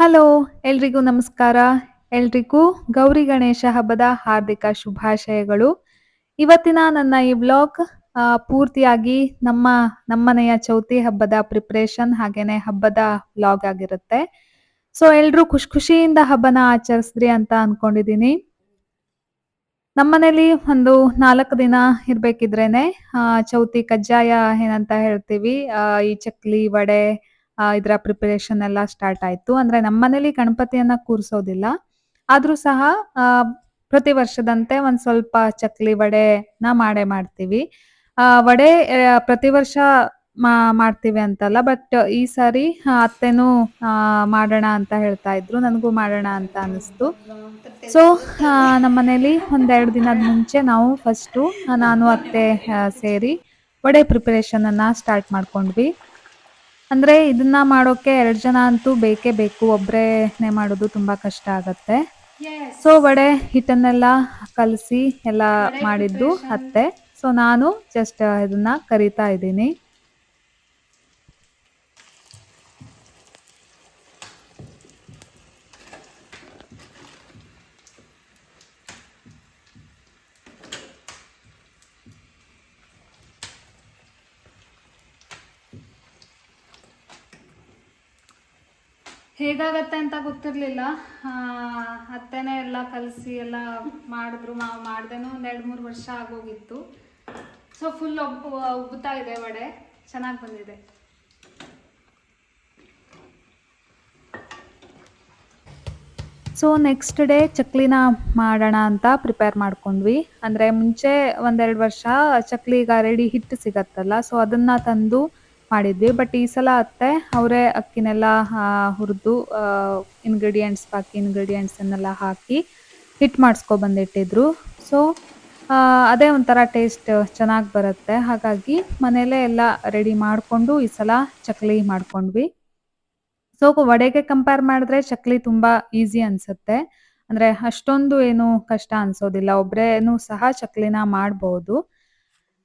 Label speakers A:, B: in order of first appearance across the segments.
A: Hello, ಎಲ್ರಿಗೂ ನಮಸ್ಕಾರ. ಎಲ್ರಿಗೂ ಗೌರಿ ಗಣೇಶ ಹಬ್ಬದ ಹಾರ್ದಿಕ ಶುಭಾಶಯಗಳು. ಇವತ್ತಿನ ನನ್ನ ಈ ಬ್ಲಾಗ್ ಪೂರ್ತಿಯಾಗಿ ನಮ್ಮ, ನಮ್ಮನೆಯ ಚೌತಿ ಹಬ್ಬದ ಪ್ರಿಪ್ರೇಷನ್ ಹಾಗೇನೆ ಹಬ್ಬದ ಬ್ಲಾಗ್ ಆಗಿರುತ್ತೆ. ಸೊ, ಎಲ್ರು ಖುಷಿ ಖುಷಿಯಿಂದ ಹಬ್ಬನ ಆಚರಿಸ್ರಿ ಅಂತ ಅನ್ಕೊಂಡಿದೀನಿ. ನಮ್ಮನೇಲಿ ಒಂದು ನಾಲ್ಕು ದಿನ ಇರ್ಬೇಕಿದ್ರೇನೆ ಚೌತಿ ಕಜ್ಜಾಯ ಏನಂತ ಹೇಳ್ತೀವಿ. ಈ ಚಕ್ಲಿ, ವಡೆ ಇದರ ಪ್ರಿಪರೇಷನ್ ಎಲ್ಲ ಸ್ಟಾರ್ಟ್ ಆಯ್ತು. ಅಂದ್ರೆ ನಮ್ಮನೇಲಿ ಗಣಪತಿಯನ್ನ ಕೂರಿಸೋದಿಲ್ಲ. ಆದ್ರೂ ಸಹ ಪ್ರತಿ ವರ್ಷದಂತೆ ಒಂದ್ ಸ್ವಲ್ಪ ಚಕ್ಲಿ ವಡೆನ ಮಾಡೇ ಮಾಡ್ತೀವಿ. ಆ, ವಡೆ ಪ್ರತಿ ವರ್ಷ ಮಾ- ಮಾಡ್ತೀವಿ ಅಂತಲ್ಲ ಬಟ್ ಈ ಸಾರಿ ಅತ್ತೆನೂ ಮಾಡೋಣ ಅಂತ ಹೇಳ್ತಾ ಇದ್ರು. ನನಗೂ ಮಾಡೋಣ ಅಂತ ಅನಿಸ್ತು ಸೊ ನಮ್ಮನೇಲಿ ಒಂದೆರಡು ದಿನದ ಮುಂಚೆ ನಾವು ಫಸ್ಟು ನಾನು ಅತ್ತೆ ಸೇರಿ ವಡೆ ಪ್ರಿಪರೇಷನ್ ಅನ್ನ ಸ್ಟಾರ್ಟ್ ಮಾಡ್ಕೊಂಡ್ವಿ. ಅಂದ್ರೆ ಇದನ್ನ ಮಾಡೋಕೆ ಎರಡ್ ಜನ ಅಂತೂ ಬೇಕೇ ಬೇಕು. ಒಬ್ರೇನೆ ಮಾಡೋದು ತುಂಬಾ ಕಷ್ಟ ಆಗತ್ತೆ. ಸೊ ವಡೆ ಹಿಟ್ಟನ್ನೆಲ್ಲ ಕಲಸಿ ಎಲ್ಲ ಮಾಡಿದ್ದು ಅತ್ತೆ. ಸೊ ನಾನು ಜಸ್ಟ್ ಇದನ್ನ ಕರಿತಾ ಇದ್ದೀನಿ. ಹೇಗಾಗತ್ತೆ ಅಂತ ಗೊತ್ತಿರಲಿಲ್ಲ. ಅತ್ತೆನೇ ಎಲ್ಲ ಕಲಸಿ ಎಲ್ಲ ಮಾಡಿದ್ರು. ಮಾ, ಮಾಡ್ದೇನೋ ಒಂದು ಎರಡು ಮೂರು ವರ್ಷ ಆಗೋಗಿತ್ತು. ಸೊ ಫುಲ್ ಒಬ್ಬ ಉಬ್ಬುತ್ತಾ ಇದೆ ವಡೆ. ಚೆನ್ನಾಗಿ ಬಂದಿದೆ. ಸೊ ನೆಕ್ಸ್ಟ್ ಡೇ ಚಕ್ಲಿನ ಮಾಡೋಣ ಅಂತ ಪ್ರಿಪೇರ್ ಮಾಡ್ಕೊಂಡ್ವಿ. ಅಂದರೆ ಮುಂಚೆ ಒಂದೆರಡು ವರ್ಷ ಚಕ್ಲಿಗ ರೆಡಿ ಹಿಟ್ಟು ಸಿಗತ್ತಲ್ಲ. ಸೊ ಅದನ್ನ ತಂದು ಮಾಡಿದ್ವಿ. ಬಟ್ ಈ ಸಲ ಅತ್ತೆ, ಅವರೇ ಅಕ್ಕಿನೆಲ್ಲ ಹುರಿದು ಇಂಗ್ರೀಡಿಯೆಂಟ್ಸ್ ಬಾಕಿ ಇಂಗ್ರೀಡಿಯೆಂಟ್ಸನ್ನೆಲ್ಲ ಹಾಕಿ ಹಿಟ್ ಮಾಡಿಸ್ಕೊ ಬಂದಿಟ್ಟಿದ್ರು. ಸೊ ಅದೇ ಒಂಥರ ಟೇಸ್ಟ್ ಚೆನ್ನಾಗಿ ಬರುತ್ತೆ. ಹಾಗಾಗಿ ಮನೆಯಲ್ಲೇ ಎಲ್ಲ ರೆಡಿ ಮಾಡಿಕೊಂಡು ಈ ಸಲ ಚಕ್ಲಿ ಮಾಡ್ಕೊಂಡ್ವಿ. ಸೊ ವಡೆಗೆ ಕಂಪೇರ್ ಮಾಡಿದ್ರೆ ಚಕ್ಲಿ ತುಂಬ ಈಸಿ ಅನ್ಸುತ್ತೆ. ಅಂದ್ರೆ ಅಷ್ಟೊಂದು ಏನು ಕಷ್ಟ ಅನ್ಸೋದಿಲ್ಲ. ಒಬ್ರೇನು ಸಹ ಚಕ್ಲಿನ ಮಾಡ್ಬೋದು.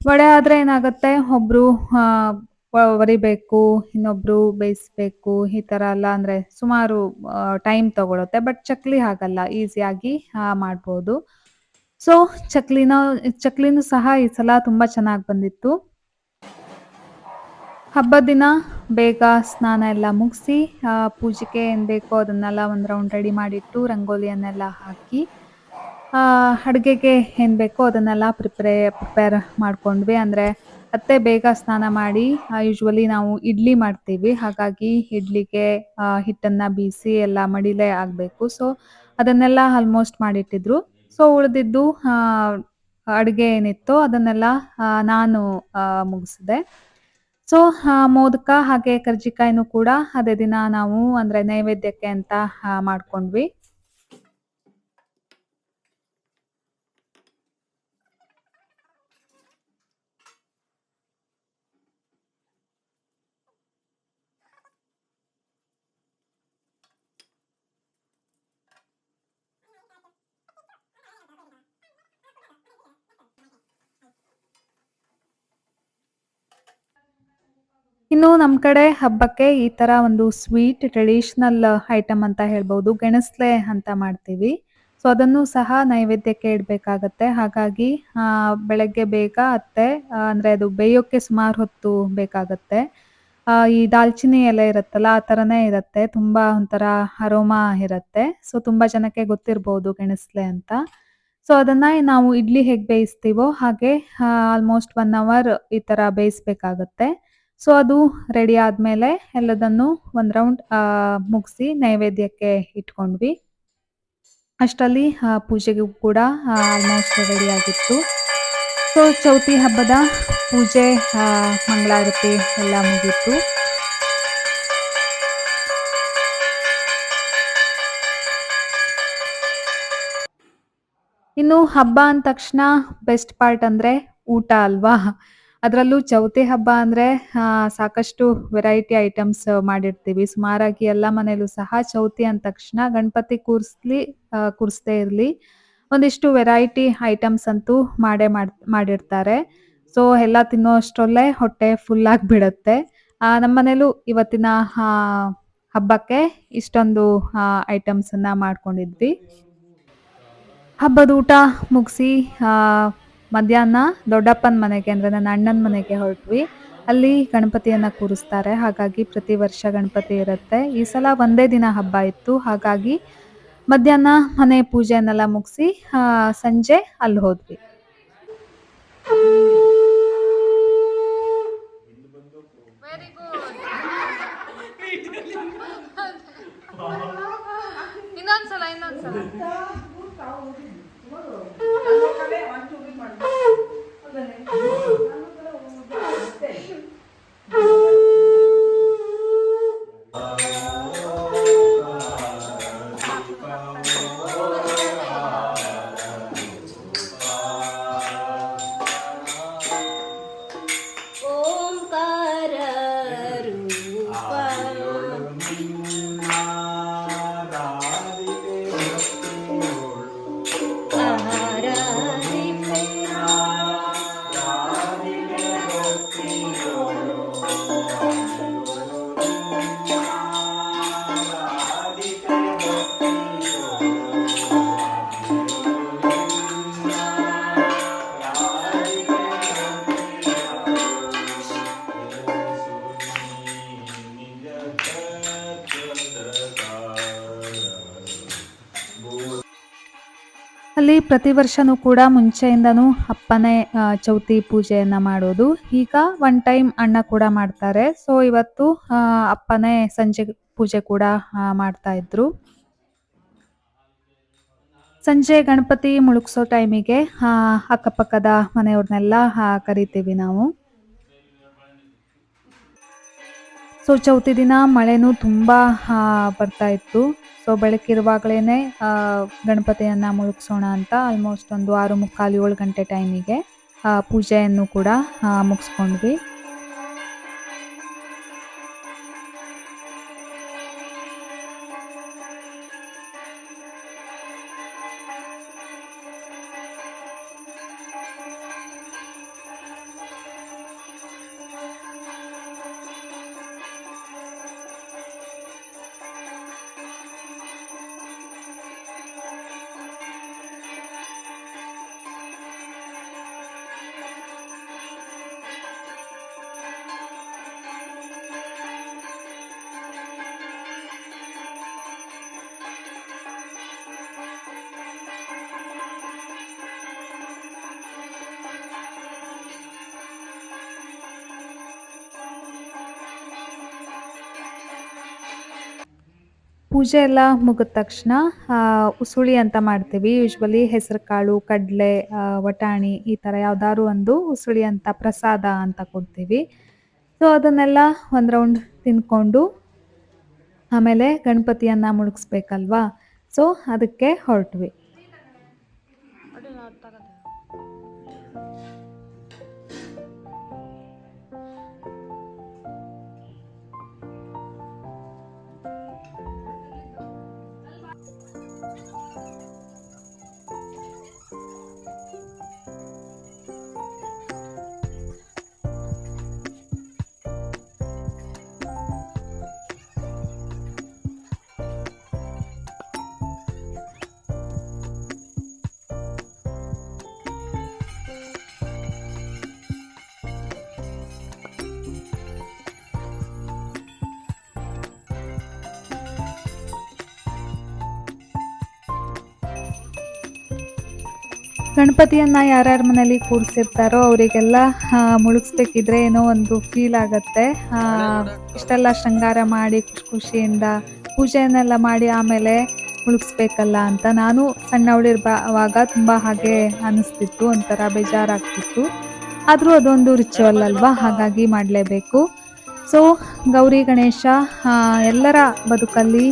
A: ವಡೆ ಆದ್ರೆ ಏನಾಗುತ್ತೆ? ವ- ಒರಿಬೇಕು ಇನ್ನೊಬ್ರು ಬೇಯಿಸ್ಬೇಕು, ಈ ತರ ಎಲ್ಲ ಅಂದ್ರೆ ಸುಮಾರು ಟೈಮ್ ತಗೊಳುತ್ತೆ. ಬಟ್ ಚಕ್ಲಿ ಹಾಗಲ್ಲ ಈಸಿಯಾಗಿ ಮಾಡ್ಬೋದು. ಸೊ ಚಕ್ಲಿನ, ಚಕ್ಲಿನೂ ಸಹ ಈ ಸಲ ತುಂಬಾ ಚೆನ್ನಾಗಿ ಬಂದಿತ್ತು. ಹಬ್ಬದ ದಿನ ಬೇಗ ಸ್ನಾನ ಎಲ್ಲ ಮುಗಿಸಿ ಪೂಜೆಗೆ ಏನ್ ಬೇಕೋ ಅದನ್ನೆಲ್ಲ ಒಂದು ರೌಂಡ್ ರೆಡಿ ಮಾಡಿಟ್ಟು ರಂಗೋಲಿಯನ್ನೆಲ್ಲ ಹಾಕಿ ಅಡುಗೆಗೆ ಏನ್ ಬೇಕೋ ಅದನ್ನೆಲ್ಲ ಪ್ರಿಪೇರ್ ಪ್ರಿಪೇರ್ ಮಾಡ್ಕೊಂಡ್ವಿ. ಅಂದರೆ ಅತ್ತೆ ಬೇಗ ಸ್ನಾನ ಮಾಡಿ ಯೂಶ್ವಲಿ ನಾವು ಇಡ್ಲಿ ಮಾಡ್ತೀವಿ. ಹಾಗಾಗಿ ಇಡ್ಲಿಗೆ ಹಿಟ್ಟನ್ನ ಬೀಸಿ ಎಲ್ಲ ಮಡಿಲೇ ಆಗಬೇಕು. ಸೊ ಅದನ್ನೆಲ್ಲ ಆಲ್ಮೋಸ್ಟ್ ಮಾಡಿಟ್ಟಿದ್ರು. ಸೊ ಉಳಿದಿದ್ದು ಅಡುಗೆ ಏನಿತ್ತು ಅದನ್ನೆಲ್ಲ ನಾನು ಮುಗಿಸಿದೆ. ಸೊ ಮೋದಕ ಹಾಗೆ ಕರ್ಜಿಕಾಯಿನೂ ಕೂಡ ಅದೇ ದಿನ ನಾವು ಅಂದ್ರೆ ನೈವೇದ್ಯಕ್ಕೆ ಅಂತ ಮಾಡ್ಕೊಂಡ್ವಿ. ಇನ್ನು ನಮ್ಮ ಕಡೆ ಹಬ್ಬಕ್ಕೆ ಈ ತರ ಒಂದು ಸ್ವೀಟ್ ಟ್ರೆಡಿಷನಲ್ ಐಟಮ್ ಅಂತ ಹೇಳ್ಬೋದು, ಗೆಣಸ್ಲೆ ಅಂತ ಮಾಡ್ತೀವಿ. ಸೊ ಅದನ್ನು ಸಹ ನೈವೇದ್ಯಕ್ಕೆ ಇಡಬೇಕಾಗತ್ತೆ. ಹಾಗಾಗಿ ಬೆಳಗ್ಗೆ ಬೇಗ ಅತ್ತೆ ಅಂದರೆ ಅದು ಬೇಯೋಕ್ಕೆ ಸುಮಾರು ಹೊತ್ತು ಬೇಕಾಗತ್ತೆ. ಈ ದಾಲ್ಚಿನ್ನಿ ಎಲೆ ಇರುತ್ತಲ್ಲ, ಆ ಥರನೇ ಇರುತ್ತೆ. ತುಂಬಾ ಒಂಥರ ಅರೋಮಾ ಇರುತ್ತೆ. ಸೊ ತುಂಬಾ ಜನಕ್ಕೆ ಗೊತ್ತಿರ್ಬೋದು ಗೆಣಸ್ಲೆ ಅಂತ. ಸೊ ಅದನ್ನ ನಾವು ಇಡ್ಲಿ ಹೇಗೆ ಬೇಯಿಸ್ತೀವೋ ಹಾಗೆ ಆಲ್ಮೋಸ್ಟ್ ಒನ್ ಅವರ್ ಈ ತರ ಬೇಯಿಸ್ಬೇಕಾಗತ್ತೆ. ಸೊ ಅದು ರೆಡಿ ಆದ್ಮೇಲೆ ಎಲ್ಲದನ್ನು ಒಂದ್ ರೌಂಡ್ ಮುಗಿಸಿ ನೈವೇದ್ಯಕ್ಕೆ ಇಟ್ಕೊಂಡ್ವಿ. ಅಷ್ಟರಲ್ಲಿ ಪೂಜೆಗೆ ಕೂಡ ಆಲ್ಮೋಸ್ಟ್ ರೆಡಿ ಆಗಿತ್ತು. ಸೊ ಚೌತಿ ಹಬ್ಬದ ಪೂಜೆ ಮಂಗಳಾರತಿ ಎಲ್ಲ ಮುಗೀತು. ಇನ್ನು ಹಬ್ಬ ಅಂದ ತಕ್ಷಣ ಬೆಸ್ಟ್ ಪಾರ್ಟ್ ಅಂದ್ರೆ ಊಟ ಅಲ್ವಾ? ಅದರಲ್ಲೂ ಚೌತಿ ಹಬ್ಬ ಅಂದ್ರೆ ಸಾಕಷ್ಟು ವೆರೈಟಿ ಐಟಮ್ಸ್ ಮಾಡಿರ್ತೀವಿ. ಸುಮಾರಾಗಿ ಎಲ್ಲ ಮನೇಲೂ ಸಹ ಚೌತಿ ಅಂದ ತಕ್ಷಣ ಗಣಪತಿ ಕೂರಿಸ್ಲಿ ಕೂರಿಸ್ದೇ ಇರಲಿ. ಒಂದಿಷ್ಟು ವೆರೈಟಿ ಐಟಮ್ಸ್ ಅಂತೂ ಮಾಡೇ ಮಾಡ್, ಮಾಡಿರ್ತಾರೆ. ಸೊ ಎಲ್ಲ ತಿನ್ನೋ ಅಷ್ಟರಲ್ಲೇ ಹೊಟ್ಟೆ ಫುಲ್ ಆಗಿಬಿಡುತ್ತೆ. ನಮ್ಮ ಮನೇಲೂ ಇವತ್ತಿನ ಹಬ್ಬಕ್ಕೆ ಇಷ್ಟೊಂದು ಐಟಮ್ಸನ್ನು ಮಾಡ್ಕೊಂಡಿದ್ವಿ. ಹಬ್ಬದ ಊಟ ಮುಗಿಸಿ ಮಧ್ಯಾಹ್ನ ದೊಡ್ಡಪ್ಪನ ಮನೆಗೆ ಅಂದರೆ ನನ್ನ ಅಣ್ಣನ ಮನೆಗೆ ಹೊರಟ್ವಿ. ಅಲ್ಲಿ ಗಣಪತಿಯನ್ನು ಕೂರಿಸ್ತಾರೆ. ಹಾಗಾಗಿ ಪ್ರತಿ ವರ್ಷ ಗಣಪತಿ ಇರುತ್ತೆ. ಈ ಸಲ ಒಂದೇ ದಿನ ಹಬ್ಬ ಇತ್ತು. ಹಾಗಾಗಿ ಮಧ್ಯಾಹ್ನ ಮನೆ ಪೂಜೆಯನ್ನೆಲ್ಲ ಮುಗಿಸಿ ಸಂಜೆ ಅಲ್ಲಿ ಹೋದ್ವಿ.
B: ಇನ್ನೊಂದ್ಸಲ ಇನ್ನೊಂದ್ಸಲ.
A: ಅಲ್ಲಿ ಪ್ರತಿ ವರ್ಷನೂ ಕೂಡ ಮುಂಚೆಯಿಂದನೂ ಅಪ್ಪನೇ ಚೌತಿ ಪೂಜೆಯನ್ನ ಮಾಡೋದು. ಈಗ ಒನ್ ಟೈಮ್ ಅಣ್ಣ ಕೂಡ ಮಾಡ್ತಾರೆ. ಸೊ ಇವತ್ತು ಅಪ್ಪನೇ ಸಂಜೆ ಪೂಜೆ ಕೂಡ ಮಾಡ್ತಾ ಇದ್ರು. ಸಂಜೆ ಗಣಪತಿ ಮುಳುಗಿಸೋ ಟೈಮಿಗೆ ಅಕ್ಕಪಕ್ಕದ ಮನೆಯವ್ರನ್ನೆಲ್ಲ ಕರಿತೀವಿ ನಾವು. ಸೊ ಚೌತಿ ದಿನ ಮಳೆನೂ ತುಂಬ ಬರ್ತಾ ಇತ್ತು. ಸೊ ಬೆಳಕಿರುವಾಗಲೇ ಗಣಪತಿಯನ್ನು ಮುಳುಗಿಸೋಣ ಅಂತ ಆಲ್ಮೋಸ್ಟ್ ಒಂದು ಆರು ಮುಕ್ಕಾಲು ಏಳು ಗಂಟೆ ಟೈಮಿಗೆ ಪೂಜೆಯನ್ನು ಕೂಡ ಮುಗಿಸ್ಕೊಂಡ್ವಿ. ಪೂಜೆ ಎಲ್ಲ ಮುಗಿದ ತಕ್ಷಣ ಉಸುಳಿ ಅಂತ ಮಾಡ್ತೀವಿ. ಯೂಶ್ವಲಿ ಹೆಸರು ಕಾಳು ಕಡಲೆ ವಟಾಣಿ ಈ ಥರ ಯಾವ್ದಾದ್ರು ಒಂದು ಉಸುಳಿ ಅಂತ, ಪ್ರಸಾದ ಅಂತ ಕೊಡ್ತೀವಿ. ಸೊ ಅದನ್ನೆಲ್ಲ ಒಂದು ರೌಂಡ್ ತಿನ್ಕೊಂಡು ಆಮೇಲೆ ಗಣಪತಿಯನ್ನು ಮುಳುಗಿಸ್ಬೇಕಲ್ವಾ? ಸೊ ಅದಕ್ಕೆ ಹೊರಟ್ವಿ. ಗಣಪತಿಯನ್ನ ಯಾರ್ಯಾರ ಮನೇಲಿ ಕೂರಿಸಿರ್ತಾರೋ ಅವರಿಗೆಲ್ಲ ಮುಳುಗಿಸ್ಬೇಕಿದ್ರೆ ಏನೋ ಒಂದು ಫೀಲ್ ಆಗತ್ತೆ. ಇಷ್ಟೆಲ್ಲ ಶೃಂಗಾರ ಮಾಡಿ ಖುಷಿ ಖುಷಿಯಿಂದ ಪೂಜೆಯನ್ನೆಲ್ಲ ಮಾಡಿ ಆಮೇಲೆ ಮುಳುಗಿಸ್ಬೇಕಲ್ಲ ಅಂತ ನಾನು ಸಣ್ಣವಳಿರುವಾಗ ತುಂಬ ಹಾಗೆ ಅನಿಸ್ತಿತ್ತು, ಒಂಥರ ಬೇಜಾರಾಗ್ತಿತ್ತು. ಆದರೂ ಅದೊಂದು ರಿಚುವಲ್ ಅಲ್ವಾ? ಹಾಗಾಗಿ ಮಾಡಲೇಬೇಕು. ಸೊ ಗೌರಿ, ಗಣೇಶ ಎಲ್ಲರ ಬದುಕಲ್ಲಿ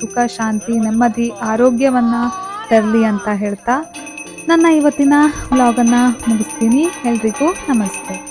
A: ಸುಖ, ಶಾಂತಿ, ನೆಮ್ಮದಿ, ಆರೋಗ್ಯವನ್ನು ತರಲಿ ಅಂತ ಹೇಳ್ತಾ ನನ್ನ ಇವತ್ತಿನ ವ್ಲಾಗನ್ನು ಮುಗಿಸ್ತೀನಿ. ಎಲ್ರಿಗೂ ನಮಸ್ತೆ.